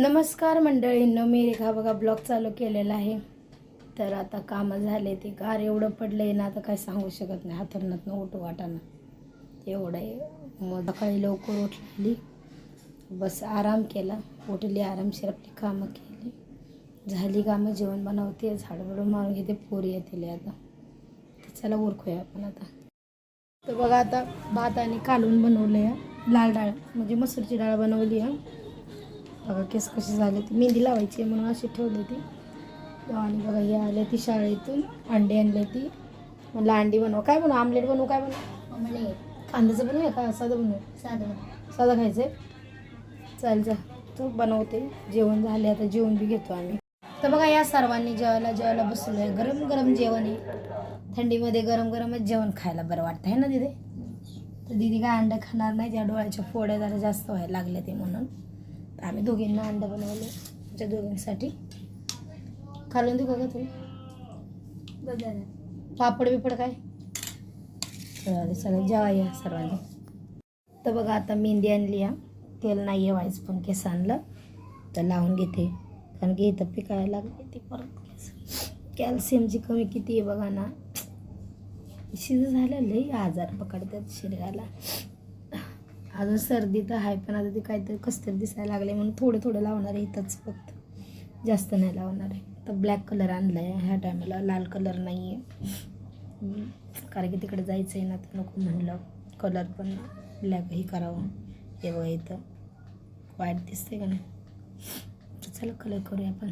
नमस्कार मंडळींनो मी रेखा बघा ब्लॉग चालू केलेला आहे. तर आता कामं झाले ते गार एवढं पडलं आहे ना आता काय सांगू शकत नाही. हातरणातनं उठू वाटानं. एवढं आहे. मग सकाळी लवकर उठलेली बस आराम केला. उठली आरामशीर आपली कामं केली. झाली कामं जेवण बनवते. झाडबड मारून घेते. पोरी येतील आता. तर चला ओरखूया आपण आता. तर बघा आता भात आणि कालून बनवलं आहे लाल डाळ म्हणजे मसूरची डाळ बनवली आहे. बघा केस कसे झाले ती मेहंदी लावायची म्हणून अशी ठेवली ती आणि बघा हे आले ती शाळेतून अंडे आणले ती. म्हणलं अंडी बनव. काय बनवू? आमलेट बनवू? काय बनवू? कांद्याचं बनवूया का? साधं बनवू? साधं साधं खायचं चालेल जा. तू बनवते. जेवण झाले आता जेवण बी घेतो आम्ही. तर बघा या सर्वांनी जेवायला जेवायला बसलो आहे गरम गरम जेवण आहे. थंडीमध्ये गरम गरमच जेवण खायला बरं वाटतं आहे ना दिदी? तर दिदी काय अंडं खाणार नाही त्या डोळ्याच्या फोड्या जरा जास्त व्हायला लागल्या ते म्हणून. आम्ही दोघींना अंडं बनवले आमच्या दोघींसाठी. खालून देऊ का तुम्ही. पापड बिपड काय? चला चला जेवा या सर्वांनी. तर बघा आता मेहंदी आणली हा तेल नाही आहे व्हायचं पण केस आणलं. तर लावून घेते. कारण की इथं पिकायला लागले ते परत केस. कॅल्शियमची कमी किती आहे बघा ना. शिज झालं लई आजार पकडतात शरीराला. अजून सर्दी तर आहे पण आता ते काहीतरी कस्तरी दिसायला लागले म्हणून थोडं थोडं लावणार आहे इथंच फक्त. जास्त नाही लावणार आहे. तर ब्लॅक कलर आणला आहे ह्या टायमाला लाल कलर नाही आहे कारण की तिकडे जायचं आहे ना तर नको म्हणलं. कलर पण ब्लॅकही करावं. हे बघा इथं. वाईट दिसते का नाही? चला कलर करूया आपण.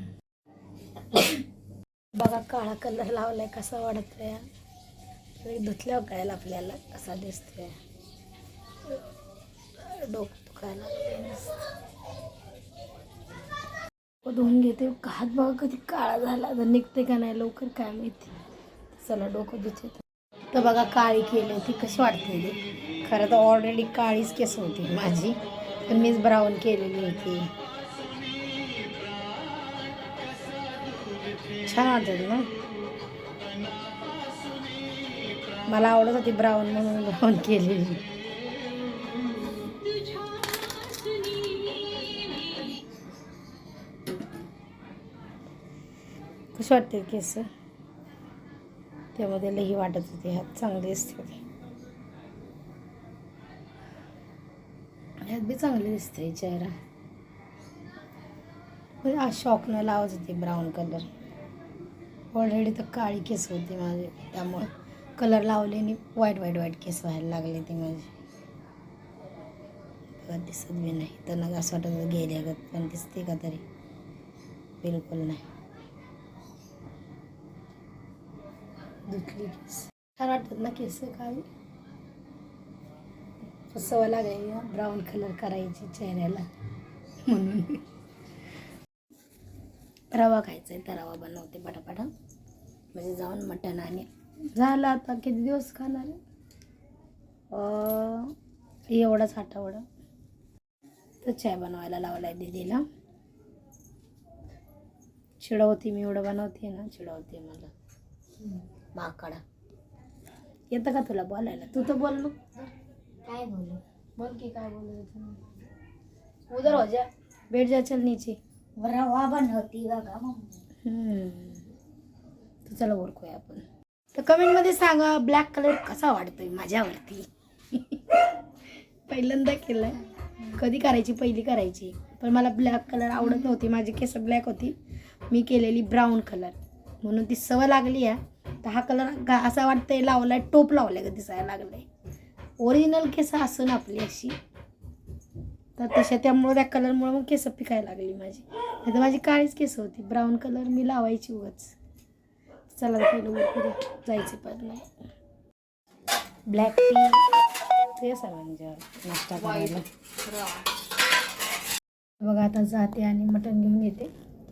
बघा काळा कलर लावलाय कसा वाढतोय. धुतल्यावर कळेल आपल्याला कसा दिसतोय. डोकं दुखायला धुवून घेते. हात बघा कधी काळा झाला. तर निघते का नाही लवकर काय माहिती. चला डोकं धुते तर बघा काळी केली होती. कशी वाटते ती? खरं तर ऑलरेडी काळीच केस होती माझी. पण मीच ब्राऊन केलेली होती. छान वाटत ना? मला आवडत होती ब्राऊन म्हणून ब्राऊन केलेली. कसे वाटते केस. त्यामध्ये लई वाटत होते. ह्यात चांगले दिसते ह्यात बी चांगले दिसते चेहरा. पण आज शॉकनं लावत होते ब्राऊन कलर ऑलरेडी तर काळी केस होती माझे. त्यामुळे कलर लावल्याने वाईट वाईट वाईट केस व्हायला लागले ते माझे. बघा दिसत बी नाही. तर नग असं वाटत गेले पण दिसते का तरी? बिलकुल नाही. धुतली केस छान वाटतात ना केस काळी सवय लागेल ब्राऊन कलर करायची चेहऱ्याला. म्हणून. रवा खायचा आहे तर रवा बनवते पटापटा. म्हणजे जाऊन मटण आणि झालं आता किती दिवस खाणार एवढाच आठवडा. तर चाय बनवायला लावला आहे दीदीला. चिडवती मी एवढं बनवते ना चिडवते मला. माकडा. येतं का तुला बोलायला? तू तर बोल मग. काय बोलू? बोल की काय बोलत उधर हो जा. बैठ जा चल नीचे रवा बनवती बघा मम्मी. हम्म. तर चला ओळखूया आपण. तर कमेंटमध्ये सांगा ब्लॅक कलर कसा वाटतोय माझ्यावरती? पहिल्यांदा केलाय. कधी करायची? पहिली करायची. पण मला ब्लॅक कलर आवडत नव्हती. माझी केस ब्लॅक होती. मी केलेली ब्राऊन कलर. म्हणून ती सवय लागली आहे तर हा कलर असा वाटतंय लावलाय टोप लावलाय का दिसायला लागलाय. ओरिजिनल केस असून आपली अशी. तर तशा त्यामुळं त्या कलरमुळे मग केस पिकायला लागली माझी. नाही तर माझी काळीच केस होती. ब्राऊन कलर मी लावायची उगाच. चला पहिलं उरकू करू जायचं पण नाही. ब्लॅक टी ते सर्वांच्या म्हणजे नाश्ता करायला. बघा आता जाते आणि मटण घेऊन येते.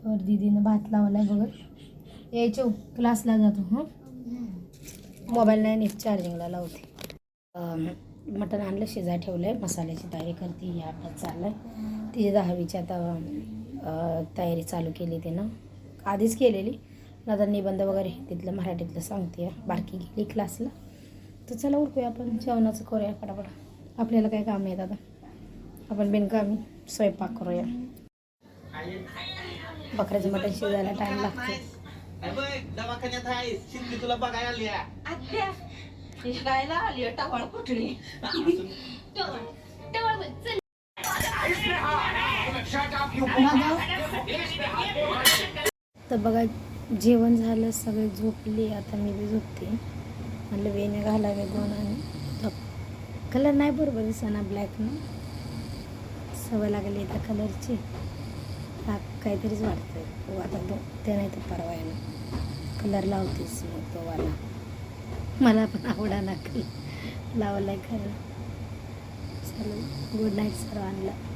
तर दीदीनं भात लावलाय बघत यायचो क्लासला जातो हां? मोबाईल नाही नीट चार्जिंगला लावते. मटण आणलं शिजाय ठेवलं आहे मसाल्याची तयारी करते या आठात चाललं आहे तिची दहावीची आता तयारी चालू केली तिनं. आधीच केलेली. आता निबंध वगैरे तिथलं मराठीतलं सांगते बारकी गेली क्लासला तर चला उरकूया आपण जेवणाचं करूया पटापट आपल्याला काय काम आहेत आता? आपण बिनकामी स्वयंपाक करूया. बकऱ्याचं मटण शिजायला टाईम लागतो अरे बघ, दवाखान्यात आहे. शिंदे तुला बघायला आली आहे. आत्या. शिकायला आली टावळ कुठली? तर बघा जेवण झालं सगळे झोपले. आता मी बी झोपते. म्हणलं वेण्या घालावे दोन आणि कलर नाही बरोबर दिसना ब्लॅकनं सवय लागली त्या कलरची ताक काहीतरीच वाटतं हो, आता तो ते नाही तर परवा येणं कलर लावतेस मग तो वाला. मला पण आवडा ना कलर लावलाय खरं. चला गुड नाईट सर्वांना.